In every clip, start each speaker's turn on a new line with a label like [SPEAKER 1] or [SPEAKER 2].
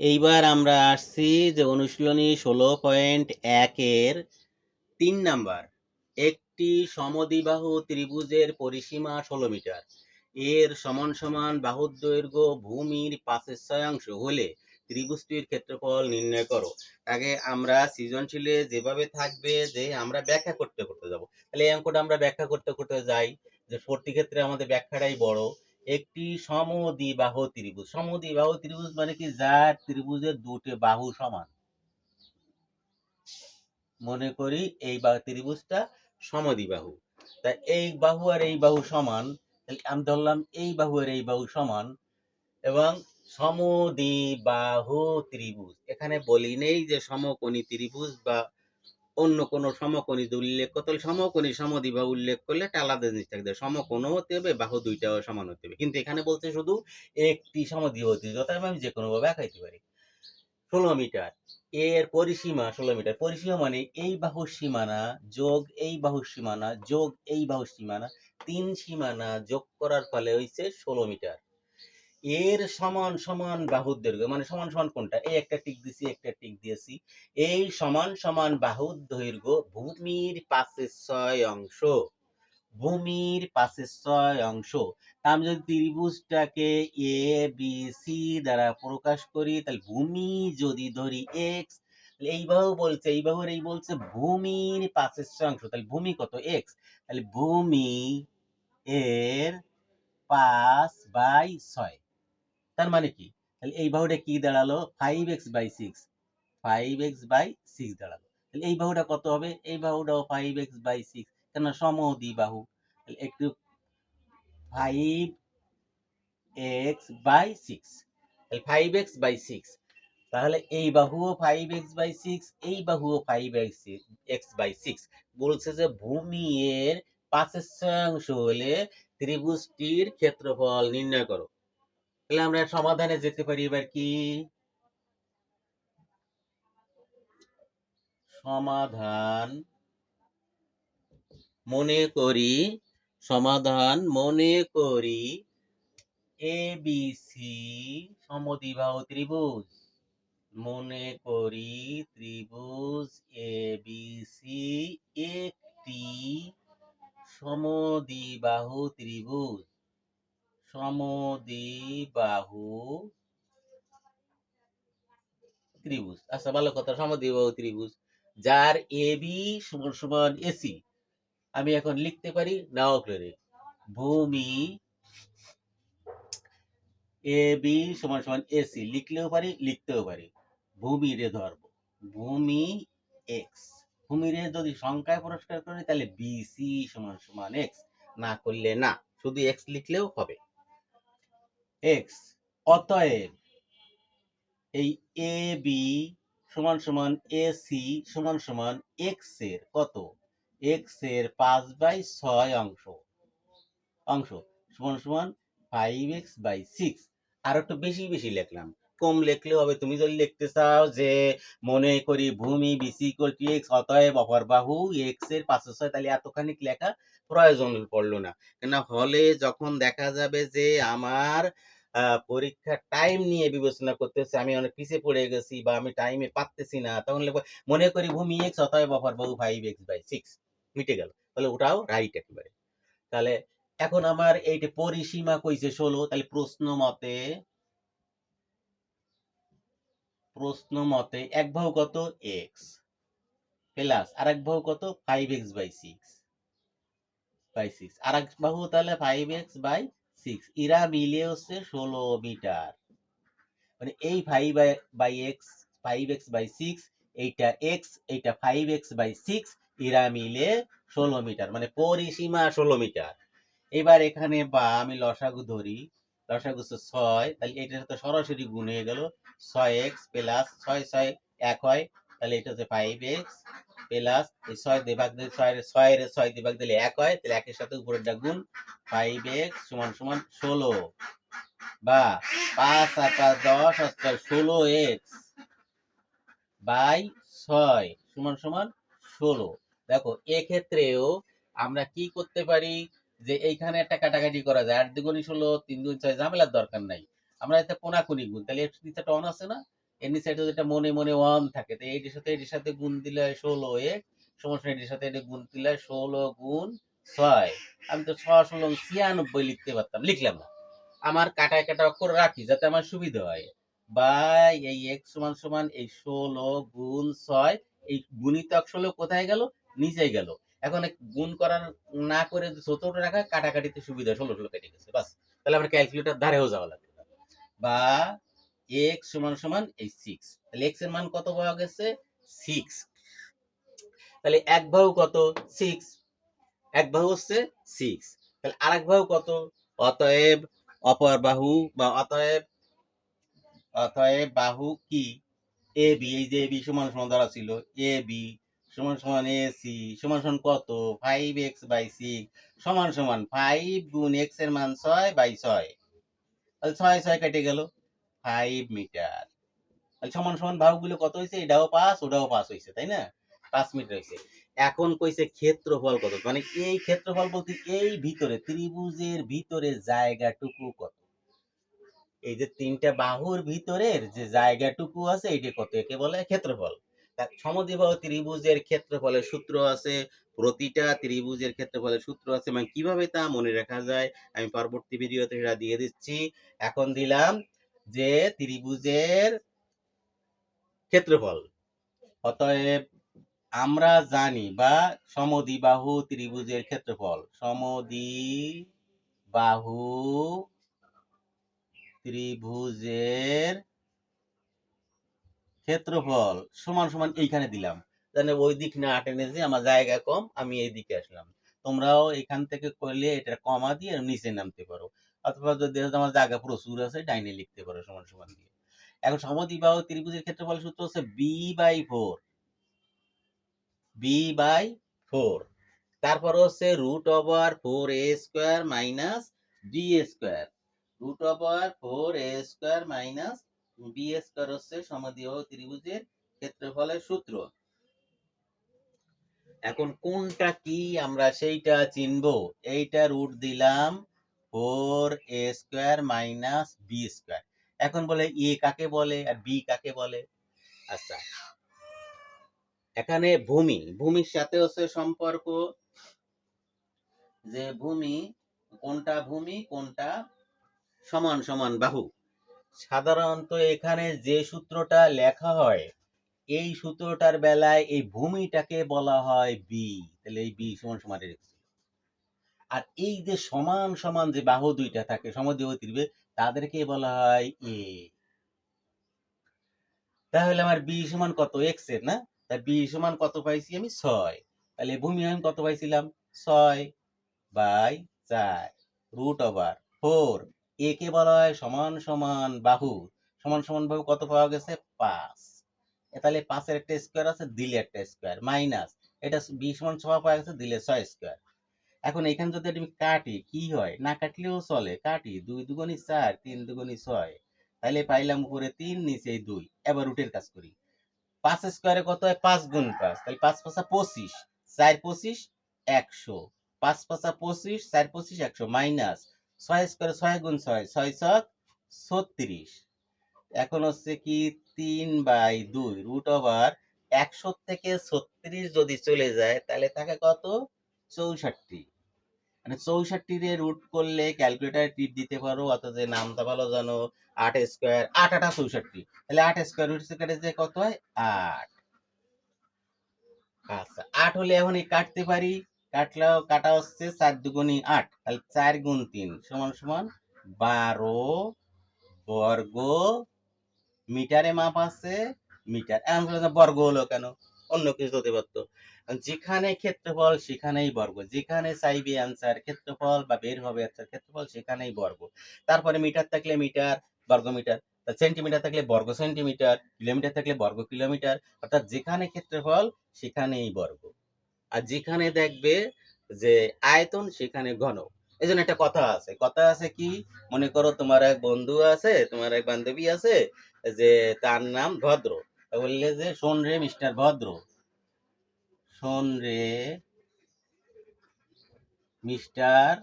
[SPEAKER 1] এইবার আমরা আসছি যে অনুশীলনী ষোলো পয়েন্ট একের তিন নাম্বার। একটি সমদ্বিবাহু ত্রিভুজের পরিসীমা ষোলো মিটার। এর সমান সমান বাহুর দৈর্ঘ্য ভূমির পাশের ছয়াংশ হলে ত্রিভুজটির ক্ষেত্রফল নির্ণয় করো। আগে আমরা সৃজনশীলে যেভাবে থাকবে যে আমরা ব্যাখ্যা করতে করতে যাব। তাহলে এই অঙ্কটা আমরা ব্যাখ্যা করতে করতে যাই যে প্রতি ক্ষেত্রে আমাদের ব্যাখ্যাটাই বড়। একটি সমদ্বিবাহু ত্রিভুজ। সমদ্বিবাহু ত্রিভুজ মানে কি? যার ত্রিভুজের দুটি বাহু সমান। মনে করি এই ত্রিভুজটা সমদ্বিবাহু তা এই বাহু আর এই বাহু সমান আমি ধরলাম এই বাহু আর এই বাহু সমান এবং সমদ্বিবাহু ত্রিভুজ। এখানে বলি নেই যে সমকোণী ত্রিভুজ বা অন্য কোনো সমকোণী উল্লেখ করতে সমকোণী সমদ্বিবাহু উল্লেখ করলে একটা আলাদা জিনিস থাকবে সমকোণ হতে হবে, বাহু দুইটাও সমান হতে হবে। কিন্তু এখানে বলছে শুধু একটি সমদ্বিবাহু ত্রিভুজ অতএব আমি যে কোনো ভাবে আঁকাইতে পারি। ষোলো মিটার এর পরিসীমা ষোলো মিটার। পরিসীমা মানে এই বাহুর সীমানা যোগ এই বাহুর সীমানা যোগ এই বাহুর সীমানা। তিন সীমানা যোগ করার ফলে হইছে ষোলো মিটার। এর সমান সমান বাহুর দৈর্ঘ্য মানে সমান সমান কোনটা? এই একটা টিক দিছি, একটা টিক দিয়েছি। এই সমান সমান বাহুর দৈর্ঘ্য ভূমির পাশের ছয় অংশ। ভূমির পাশের ছয় অংশ। আমি যদি ত্রিভুজটাকে এ বি সি দ্বারা প্রকাশ করি, তাহলে ভূমি যদি ধরি এক্স এই বাহু বলছে, এই বাহুর এই বলছে ভূমির পাশের ছয় অংশ। তাহলে ভূমি কত? এক্স তাহলে ভূমি এর পাঁচ বাই ছয়। তার মানে কি? তাহলে এই বাহুটা কি দাঁড়াল? Five x by six five x by six দাঁড়াল। তাহলে এই বাহুটা কত হবে? এই বাহুটাও ফাইভ এক্স বাই সিক্স কেন সমদ্বি বাহু। তাহলে একটু ফাইভ এক্স বাই সিক্স তাহলে ফাইভ এক্স বাই সিক্স তাহলে এই বাহুও ফাইভ এক্স বাই সিক্স এই বাহুও five x x by six বলছে যে ভূমি এর পাঁচের শতাংশ হলে ত্রিভুজটির ক্ষেত্রফল নির্ণয় করো। তাহলে আমরা সমাধানে যেতে পারি, এবার কি? সমাধান মনে করি, সমাধান মনে করি এ বি সি সমদ্বিবাহু ত্রিভুজ। মনে করি ত্রিভুজ এ বি সি একটি সমদ্বিবাহু ত্রিভুজ। সমদ্বিবাহু ত্রিভুজ। আচ্ছা ভালো কথা সমদ্বিবাহু ত্রিভুজ। যার এ বি সমান সমান এসি আমি এখন লিখতে পারি নাও করে ভূমি এ বি সমান সমান এসি লিখলেও পারি, লিখতেও পারি। ভূমি রে ধরবো ভূমি এক্স। ভূমি রে যদি সংখ্যায় পুরস্কার করি, তাহলে বিসি সমান সমান এক্স। না করলে না। শুধু এক্স লিখলেও হবে। এক্স অতএব এই এ বি সমান সমান এসি সমান সমান এক্সের কত? এক্সের পাঁচ বাই ছয় অংশ। অংশ সমান সমান ফাইভ এক্স বাই সিক্স আর একটু বেশি বেশি লিখলাম। কম লিখলেও হবে। তুমি যদি লিখতে চাও যে মনে করি ভূমি বিসি ইকুয়াল টু এক্স অতএব অপর বাহু এক্সের পাঁচশো ছয় তাহলে এতখানি লেখা প্রয়োজন পড়ল না। কেন হলে যখন দেখা যাবে যে আমার আহ, পরীক্ষার টাইম নিয়ে বিবেচনা করতেছে আমি অনেক পিছিয়ে পড়ে গেছি বা আমি টাইমে পারতেছি না তখন মনে করি ভূমি এক্স অতএব অপর বাহু ফাইভ এক্স বাই সিক্স মিটে গেল। তাহলে ওটাও রাইট একেবারে। তাহলে এখন আমার এইটা পরিসীমা কইছে ষোলো তাহলে প্রশ্ন মতে প্রশ্ন মতে এক বাহু কত এক্স প্লাস আর এক বাহু কত five x by six by six আর এক বাহু তাহলে ফাইভ এক্স বাই সিক্স এরা মিলে হচ্ছে ষোলো মিটার। মানে এই five by x five x by six এইটা এক্স এইটা ফাইভ এক্স বাই সিক্স এরা মিলে ষোলো মিটার। মানে পরিসীমা ষোলো মিটার। এবার এখানে বা আমি লসাগু ধরি। লসাগু হচ্ছে ছয়, তাহলে এটা তো সরাসরি গুণ হয়ে গেল। ছয় এক্স প্লাস ছয় ছয় এক হয়, তাহলে এটা হচ্ছে ফাইভ এক্স প্লাস এই ছয় দিলে ছয় ছয়ের ছয় দিলে এক হয়, তাহলে একের সাথে উপরেরটা গুণ ফাইভ এক্স সমান সমান ষোলো বা পাঁচ আর পাঁচ দশ আর ছয়, ষোলো এক্স বাই ছয় সমান সমান ষোলো। দেখো, এক্ষেত্রেও আমরা কি করতে পারি? যে এইখানে একটা কাটাকাটি করা যায়। আট দুগুণি ষোলো তিন দুই ছয় ঝামেলার দরকার নাই। আমরা এতে কোনাকুনি গুণ। তাহলে এক্স নিচে টন আছে না? এর নিচে একটা যেটা মনে মনে ওয়ান থাকে, তো এইটির সাথে এটির সাথে গুণ দিলে ষোলো এক্স সমস্যা এটির সাথে এটি গুণ দিলে ষোলো গুণ ছয়। আমি তো ছয় ষোলো ছিয়ানব্বই লিখতে পারতাম, লিখলাম না। আমার কাটায় কাটা অক্ষর রাখি, যাতে আমার সুবিধা হয়। বাই, এই এক্স সমান সমান এই ষোলো গুণ ছয়, এই গুণিতক ষোলো কোথায় গেল? নিচে গেল। এখন গুণ করার না করে ছোট রাখা, কাটাকাটিতে সুবিধা, ষোলো ষোলো কেটে গেছে, বাস। তাহলে আমরা ক্যালকুলেটর ধারেও যাওয়া লাগবে বা এক্স সমান সমান এই সিক্স তাহলে এক্সের মান কত পাওয়া গেছে? সিক্স তাহলে এক বাহু কত? সিক্স এক বাহু হচ্ছে সিক্স তাহলে আরেক বাহু কত? অতএব অপর বাহু বা অতএব অতএব বাহু কি? এ বি এই যে এ বি সমান সমান ধরা ছিল এ বি সমান সমান এ সি সমান সমান কত? ফাইভ এক্স বাই সিক্স সমান সমান ফাইভ গুণ এক্সের মান ছয় বাই ছয়। তাহলে ছয় ছয় কেটে গেল ফাইভ মিটার। তাহলে সমান সমান বাহুগুলো কত হয়েছে? এটাও পাস, ওটাও পাস হয়েছে, তাই না? পাঁচ মিটার হয়েছে। এখন কইছে ক্ষেত্রফল কত? মানে এই ক্ষেত্রফল বলতে এই ভিতরে, ত্রিভুজের ভিতরে জায়গাটুকু কত? এই যে তিনটা বাহুর ভিতরের যে জায়গাটুকু আছে এটা কত? একে বলে ক্ষেত্রফল। তা সমদ্বিবাহু ত্রিভুজের ক্ষেত্রফলের সূত্র আছে, প্রতিটা ত্রিভুজের ক্ষেত্রফলের সূত্র আছে মানে কীভাবে তা মনে রাখা যায়, আমি পরবর্তী ভিডিওতে সেটা দিয়ে দিচ্ছি। এখন দিলাম যে ত্রিভুজের ক্ষেত্রফল। অতএব আমরা জানি বা সমদ্বিবাহু ত্রিভুজের ক্ষেত্রফল সমদ্বিবাহু ত্রিভুজের ক্ষেত্রফল সমান সমান এইখানে দিলাম। জানে ওই দিক না টেনে যে আমার জায়গা কম, আমি এই দিকে আসলাম। তোমরাও এখান থেকে করলে এটা কমা দিয়ে নিচে নামতে পারো। অথবা যদি আমার জায়গা প্রচুর আছে, ডাইনে লিখতে পারো সমান সমান দিয়ে। এখন সমদ্বিবাহু ত্রিভুজের ক্ষেত্রফল সূত্র হচ্ছে b by four b by four তারপর হচ্ছে root over four a square minus b square root over four a square minus b square ত্রিভুজের ক্ষেত্রফলের সূত্র। এখন কোনটা কি আমরা সেইটা চিনবো? এইটা রুট দিলাম four a square minus b square. এখন বলে এ কাকে বলে আর বি কাকে বলে? আচ্ছা এখানে ভূমি, ভূমির সাথে হচ্ছে সম্পর্ক। যে ভূমি, কোনটা ভূমি, কোনটা সমান সমান বাহু। সাধারণত এখানে যে সূত্রটা লেখা হয়, এই সূত্রটার বেলায় এই ভূমিটাকে বলা হয় বি তাহলে এই বি সমান সমান আর এই যে সমান সমান যে বাহু দুইটা থাকে সমদ্বিবাহু ত্রিভুজ তাদেরকে বলা হয় এ তাহলে আমার বি সমান কত? এক্সের, না? তা বি সমান কত পাইছি আমি? ছয়। তাহলে ভূমি আমি কত পাইছিলাম? ছয় বাই চার রুট ওভার ফোর এ কে বলা হয় সমান সমান বাহু। সমান সমান বাহু কত পাওয়া গেছে? পাঁচ। তাহলে পাঁচের একটা স্কোয়ার আছে, দিলে একটা স্কোয়ার মাইনাস এটা বি সমান ছয় পাওয়া গেছে, দিলে ছয় স্কোয়ার এখন এখানে যদি আমি কাটি, কি হয়? না কাটলেও চলে। কাটি, দুই দুগুণি চার, তিন দুগুণি ছয়। তাহলে পাইলাম উপরে তিন, নিচে দুই। এবার রুটের কাজ করি। পাঁচ স্কোয়ারে কত হয়? পাঁচ গুণ পাঁচ। তাহলে পাঁচ পাঁচা পঁচিশ, চার পঁচিশ, একশো। পাঁচ পাঁচা পঁচিশ, চার পঁচিশ, একশো। মাইনাস ছয় স্কোয়ারে, ছয় গুণ ছয় ছয় ছক ছত্রিশ। এখন হচ্ছে কি তিন বাই দুই রুট ওভার একশো থেকে ছত্রিশ যদি চলে যায়, তাহলে থাকে কত? চৌষট্টি। মানে চৌষট্টি রুট করলে ক্যালকুলেটার টিপ দিতে পারো, অথচ নামটা ভালো জানো, আট স্কোয়ার, আট, আটা চৌষট্টি। তাহলে আট স্কোয়ার রুট যে কত হয়? আট। আচ্ছা আট হলে এখন এই কাটতে পারি। কাটলেও কাটা হচ্ছে চার দুগুণি আট, তাহলে চার গুণ তিন, সমান সমান বারো বর্গ মিটারে মাপ আছে মিটার। বলো বর্গ হলো কেন? অন্য কিছু হতে পারতো। যেখানে ক্ষেত্রফল, সেখানেই বর্গ। যেখানে চাইবে অ্যান্সার ক্ষেত্রফল বা বের হবে অ্যান্সার ক্ষেত্রফল, সেখানেই বর্গ। তারপরে মিটার থাকলে মিটার, বর্গ মিটার সেন্টিমিটার থাকলে বর্গ সেন্টিমিটার কিলোমিটার থাকলে বর্গ কিলোমিটার, অর্থাৎ যেখানে ক্ষেত্রফল, সেখানেই বর্গ। আর যেখানে দেখবে যে আয়তন, সেখানে ঘন। এই জন্য একটা কথা আছে। কথা আছে কি? মনে করো তোমার এক বন্ধু আছে, তোমার এক বান্ধবী আছে, যে তার নাম ভদ্র। বললে যে, শোন রে মিস্টার ভদ্র। শোন রে মিস্টার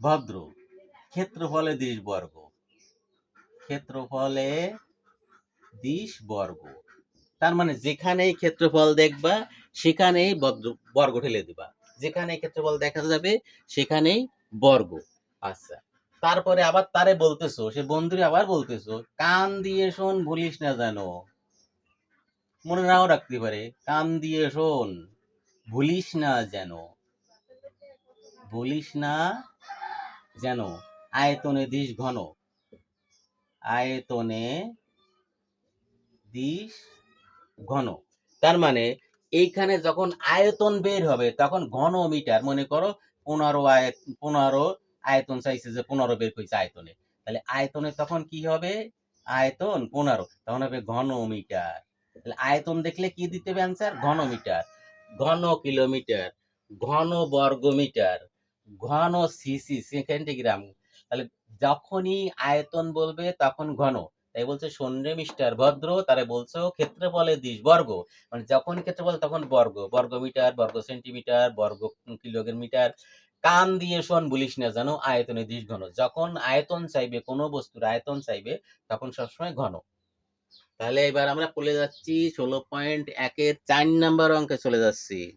[SPEAKER 1] ভদ্র। ক্ষেত্রফলে দিস বর্গ। ক্ষেত্রফলে দিশ বর্গ। তার মানে যেখানেই ক্ষেত্রফল দেখবা সেখানেই বর্গ ঠেলে দিবা। যেখানেই ক্ষেত্রফল দেখা যাবে, সেখানেই বর্গ। আচ্ছা। তারপরে আবার তারে বলতেছো, সে বন্ধুরে আবার বলতেছো, কান দিয়ে শোন ভুলিস না জানো মনে নাও রাখতে পারে, কান দিয়ে শোন ভুলিস না যেন। ভুলিস না যেন। আয়তনে দিশ ঘন। আয়তনে দিশ ঘন। তার মানে এইখানে যখন আয়তন বের হবে, তখন ঘন মিটার মনে করো পনেরো আয়ত পনেরো আয়তন চাইছে যে পনেরো বের করছে আয়তনে। তাহলে আয়তনে তখন কি হবে? আয়তন পনেরো, তখন হবে ঘন মিটার তাহলে আয়তন দেখলে কি দিতে হবে অ্যান্সার ঘন মিটার ঘন কিলোমিটার ঘন বর্গ মিটার ঘন সিসি সেকেন্ডিগ্রাম তাহলে যখনই আয়তন বলবে তখন ঘন। তাই বলছে সন্ধ্যে মিস্টার ভদ্র, তারা বলছো ক্ষেত্রফলে দিস, বর্গ। মানে যখন ক্ষেত্রফল, তখন বর্গ। বর্গ মিটার বর্গ সেন্টিমিটার, বর্গ কিলোমিটার। কান দিয়ে শোন বলিস না জানো আয়তনে দিস ঘন। যখন আয়তন চাইবে, কোনো বস্তুর আয়তন চাইবে, তখন সবসময় ঘন। তাহলে এবার আমরা চলে যাচ্ছি, ষোলো পয়েন্ট একের চার নাম্বার অঙ্কে চলে যাচ্ছি।